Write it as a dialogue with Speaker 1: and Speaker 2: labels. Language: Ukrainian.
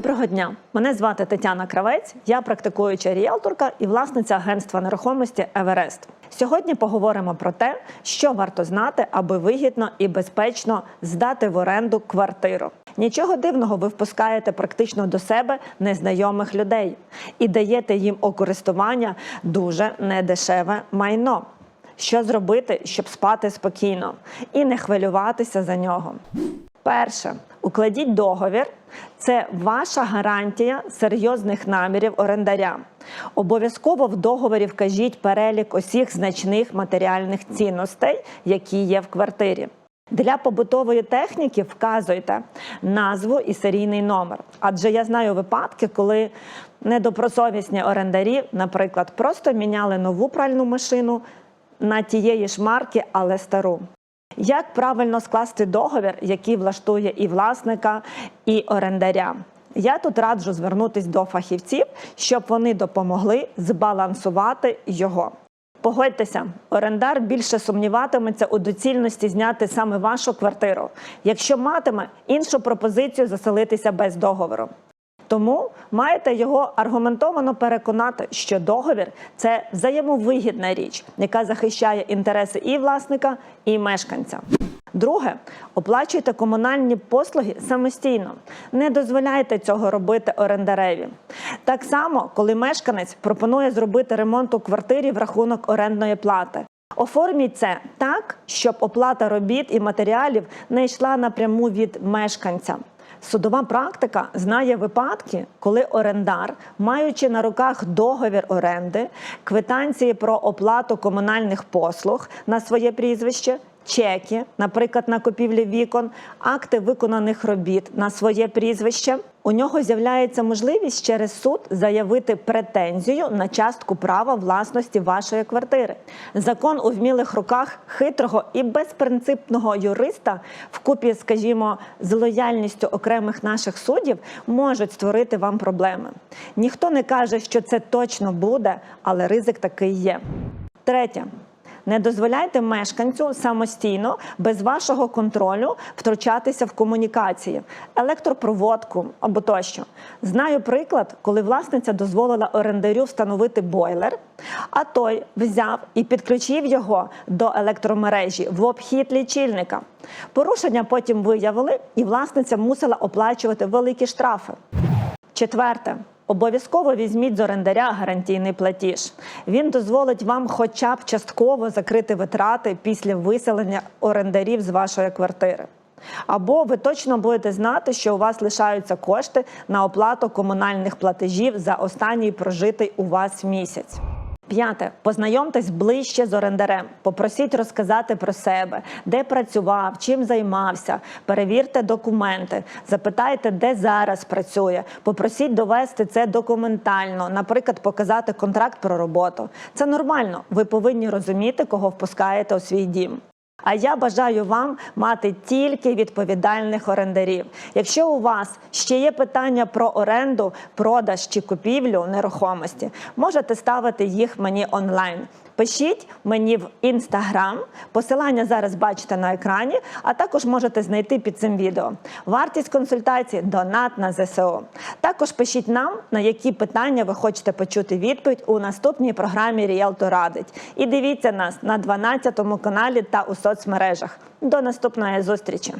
Speaker 1: Доброго дня! Мене звати Тетяна Кравець, я практикуюча ріелторка і власниця агентства нерухомості Еверест. Сьогодні поговоримо про те, що варто знати, аби вигідно і безпечно здати в оренду квартиру. Нічого дивного, ви впускаєте практично до себе незнайомих людей і даєте їм у користування дуже недешеве майно. Що зробити, щоб спати спокійно і не хвилюватися за нього? Перше, укладіть договір. Це ваша гарантія серйозних намірів орендаря. Обов'язково в договорі вкажіть перелік усіх значних матеріальних цінностей, які є в квартирі. Для побутової техніки вказуйте назву і серійний номер. Адже я знаю випадки, коли недобросовісні орендарі, наприклад, просто міняли нову пральну машину на тієї ж марки, але стару. Як правильно скласти договір, який влаштує і власника, і орендаря? Я тут раджу звернутися до фахівців, щоб вони допомогли збалансувати його. Погодьтеся, орендар більше сумніватиметься у доцільності зняти саме вашу квартиру, якщо матиме іншу пропозицію заселитися без договору. Тому маєте його аргументовано переконати, що договір це взаємовигідна річ, яка захищає інтереси і власника, і мешканця. Друге, оплачуйте комунальні послуги самостійно. Не дозволяйте цього робити орендареві. Так само, коли мешканець пропонує зробити ремонт у квартирі в рахунок орендної плати. Оформіть це так, щоб оплата робіт і матеріалів не йшла напряму від мешканця. Судова практика знає випадки, коли орендар, маючи на руках договір оренди, квитанції про оплату комунальних послуг на своє прізвище, чеки, наприклад, на купівлі вікон, акти виконаних робіт на своє прізвище. У нього з'являється можливість через суд заявити претензію на частку права власності вашої квартири. Закон у вмілих руках хитрого і безпринципного юриста, вкупі, скажімо, з лояльністю окремих наших суддів, можуть створити вам проблеми. Ніхто не каже, що це точно буде, але ризик такий є. Третє. Не дозволяйте мешканцю самостійно, без вашого контролю, втручатися в комунікації, електропроводку або тощо. Знаю приклад, коли власниця дозволила орендарю встановити бойлер, а той взяв і підключив його до електромережі в обхід лічильника. Порушення потім виявили, і власниця мусила оплачувати великі штрафи. Четверте. Обов'язково візьміть з орендаря гарантійний платіж. Він дозволить вам хоча б частково закрити витрати після виселення орендарів з вашої квартири. Або ви точно будете знати, що у вас лишаються кошти на оплату комунальних платежів за останній прожитий у вас місяць. П'яте, познайомтесь ближче з орендарем. Попросіть розказати про себе, де працював, чим займався. Перевірте документи, запитайте, де зараз працює. Попросіть довести це документально, наприклад, показати контракт про роботу. Це нормально. Ви повинні розуміти, кого впускаєте у свій дім. А я бажаю вам мати тільки відповідальних орендарів. Якщо у вас ще є питання про оренду, продаж чи купівлю нерухомості, можете ставити їх мені онлайн. Пишіть мені в інстаграм. Посилання зараз бачите на екрані, а також можете знайти під цим відео. Вартість консультації донат на ЗСУ. Також пишіть нам, на які питання ви хочете почути відповідь у наступній програмі Ріелто Радить. І дивіться нас на 12 каналі та у соцмережах. До наступної зустрічі!